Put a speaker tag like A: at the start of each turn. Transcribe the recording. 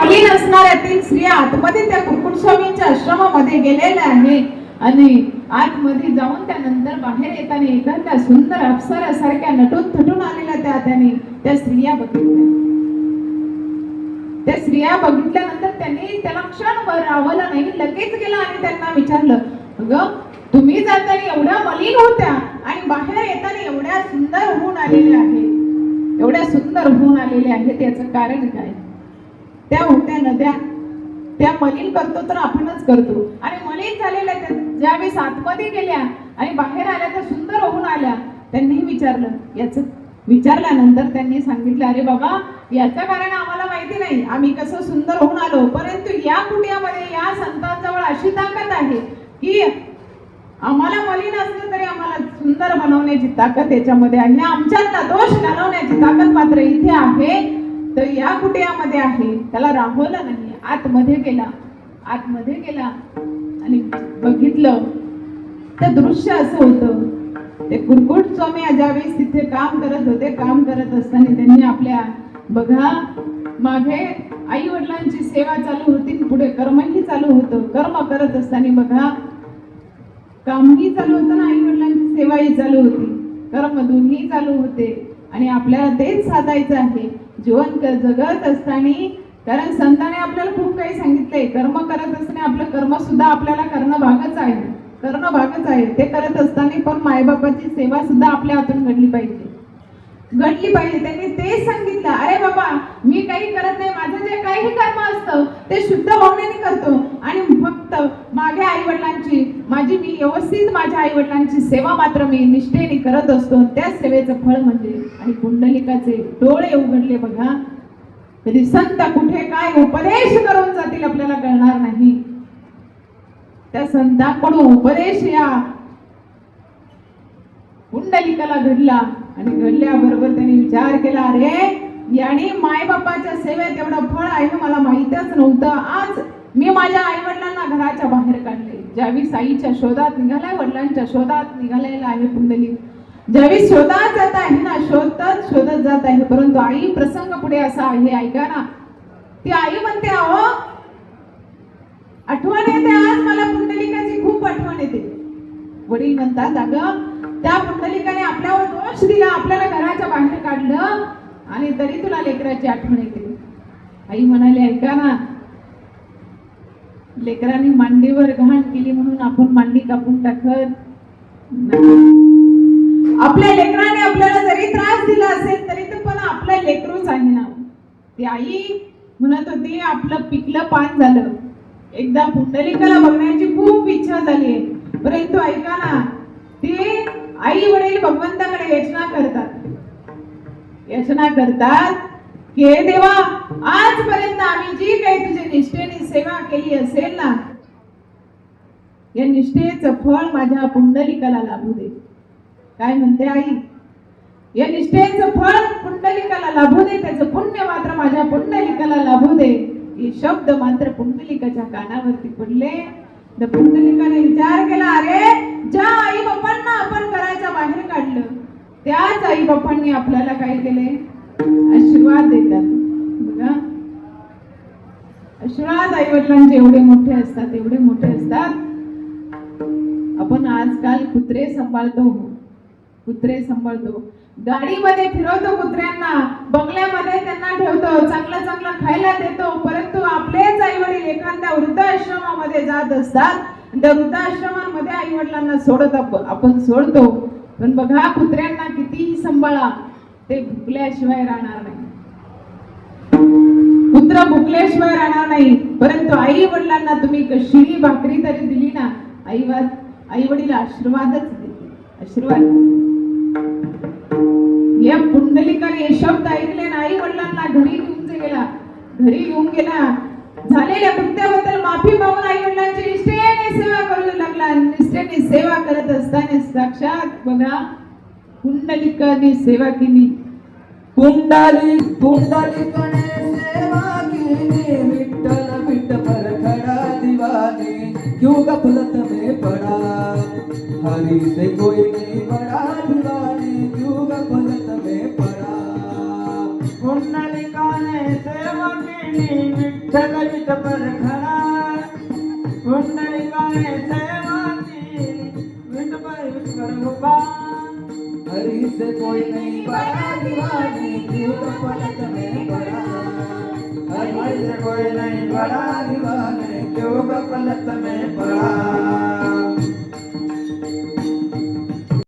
A: खाली नसणाऱ्या तीन स्त्रिया आतमध्ये त्या कुरकुट स्वामींच्या आश्रमामध्ये गेलेल्या आहे. आणि आतमध्ये जाऊन त्यानंतर बाहेर येताना एखाद्या सुंदर अप्सरासारख्या नटून थटून आलेल्या त्या त्याने त्या स्त्रिया बघितल्या. त्या स्त्रिया बघितल्यानंतर त्यांनी त्याला क्षणभर रावला नाही लगेच गेला आणि त्यांना विचारलं अगं तुम्ही जाताना एवढ्या मलिन होत्या आणि बाहेर येताना एवढ्या सुंदर होऊन आलेल्या आहेत. एवढ्या सुंदर होऊन आलेल्या आहेत याचं कारण काय? त्या होत्या नद्या त्या मलिन करतो तर आपणच करतो. आणि मलिन झालेल्या त्या ज्यावेळेस आतमध्ये गेल्या आणि बाहेर आल्या त्या सुंदर होऊन आल्या त्यांनीही विचारलं याचं विचारल्यानंतर त्यांनी सांगितलं अरे बाबा याचं कारण आम्हाला माहिती नाही. आम्ही कसं सुंदर होऊन आलो. परंतु या कुटियामध्ये या संतांजवळ अशी ताकद आहे की आम्हाला मलिन असलं तरी आम्हाला सुंदर बनवण्याची ताकद याच्यामध्ये आहे. आणि आमच्यातला दोष घालवण्याची ताकद मात्र इथे आहे. तर या कुटियामध्ये आहे? त्याला राहवलं नाही आतमध्ये गेला. आतमध्ये गेला आणि बघितलं. ते दृश्य असं होतं. ते कुरकुट स्वामी ज्यावेळेस तिथे काम करत होते काम करत असताना त्यांनी आपल्या बघा मागे आई वडिलांची सेवा चालू होती पुढे कर्मही चालू होतं. कर्म करत असताना बघा कामही चालू होतं ना आई वडिलांची सेवाही चालू होती. कर्म दोन्ही चालू होते आणि आपल्याला तेच साधायचं आहे. जीवन जगत असताना कारण संतांनी आपल्याला खूप काही सांगितलंय. कर्म करत असताना आपलं कर्म सुद्धा आपल्याला करणं भागच आहे. करणं भागच आहे. ते करत असताना पण मायबापाची सेवा सुद्धा आपल्या हातून घडली पाहिजे. घडली पाहिजे. त्यांनी ते सांगितलं. अरे बाबा मी काही करत नाही. माझं जे काही कर्म असतं ते शुद्ध भावनेने करतो. आणि फक्त माझ्या आई वडिलांची माझी मी व्यवस्थित माझ्या आई वडिलांची सेवा मात्र मी निष्ठेने करत असतो. त्या सेवेचं फळ म्हणजे आणि कुंडलिकाचे डोळे उघडले बघा. कधी संत कुठे काय उपदेश करून जातील आपल्याला कळणार नाही. त्या संतांकडून उपदेश या कुंडलिकाला घडला. आणि घडल्याबरोबर त्यांनी विचार केला अरे याने मायबापाच्या सेवेत एवढं फळ आहे मला माहीतच नव्हतं. आज मी माझ्या आई वडिलांना घराच्या बाहेर काढले. ज्यावेळी आईच्या शोधात निघालाय वडिलांच्या शोधात निघालेला आहे कुंडलिक ज्यावेळी शोधात जात आहे ना शोधत शोधत जात आहे. परंतु आई प्रसंग पुढे असा आहे ऐका ना ती आई म्हणते अहो आठवण येते आज मला पुंडलिकाची खूप आठवण येते. वडील म्हणतात अगं त्या पुंडलिकाने आपल्यावर दोष दिला आपल्याला घराच्या बाहेर काढलं आणि तरी तुला लेकराची आठवण येते आई म्हणाली ऐका ना लेकरांनी मांडीवर घाण केली म्हणून आपण मांडी कापून टाकत आपल्या लेकराने आपल्याला जरी त्रास दिला असेल तरी तर पण आपलं लेकरूच आहे ना. ती आई म्हणत होती आपलं पिकलं पान झालं. एकदा पुंडलिकाला बघण्याची खूप इच्छा झाली परंतु ऐका ना ते आई वडील भगवंताकडे याचना करतात. याचना करतात की हे देवा आजपर्यंत आम्ही जी काही तुझी निष्ठेने सेवा केली असेल ना या निष्ठेचं फळ माझ्या पुंडलिकाला लाभू दे. काय म्हणते आई? या निष्ठेचं फळ पुंडलिकाला लाभू दे त्याचं पुण्य मात्र माझ्या पुंडलिकाला लाभू दे. हे शब्द मात्र पुंडलिकाच्या कानावरती पडले. तर पुंडलिकाने विचार केला अरे ज्या आई बाप्पा बाहेर काढलं. त्याच आई बापांनी आपल्याला काय केले? आशीर्वाद देतात. बघा. आशीर्वाद आई वडिलांचे एवढे मोठे असतात एवढे मोठे असतात. आपण आजकाल कुत्रे सांभाळतो. कुत्रे सांभाळतो. गाडीमध्ये फिरवतो कुत्र्यांना. बंगल्यामध्ये त्यांना ठेवतो. चांगलं चांगलं खायला देतो. परंतु आपलेच आई वडील एखाद्या वृद्धाश्रमामध्ये जात असतात. त्या वृद्धाश्रमामध्ये आई वडिलांना सोडत आपण सोडतो. पण बघा कुत्र्यांना कितीही सांभाळा ते भुकल्याशिवाय राहणार नाही. कुत्र भुकल्याशिवाय राहणार नाही. परंतु आई वडिलांना तुम्ही कशीही भाकरी तरी दिली ना आई आई वडील आशीर्वादच देतील. आशीर्वाद. या पुंडलिकाने हे शब्द ऐकले ना आई वडिलांना घरी घेऊन गेला. घरी घेऊन गेला. झालेल्या कृत्याबद्दल साक्षात बघा पुंडलिकाने सेवा केली.
B: पुंडाली पुंडलिकने सेवा केली. विठ्ठल विठ्ठल खडा दिवानी. क्यों गफलत में पड़ा हरि से कोई नहीं बड़ा दीवानी क्यों गफलत में पड़ा
C: पुंडलिकाने सेवा केली. विठ्ठल विठ्ठल खडा पुंडलिकाने सेवा
B: हरि से कोई नहीं बड़ा दीवानी क्यों तो पलट में पड़ा।
C: गरीब से कोई नहीं बड़ा
B: दीवानी क्यों तो पलट में पड़ा?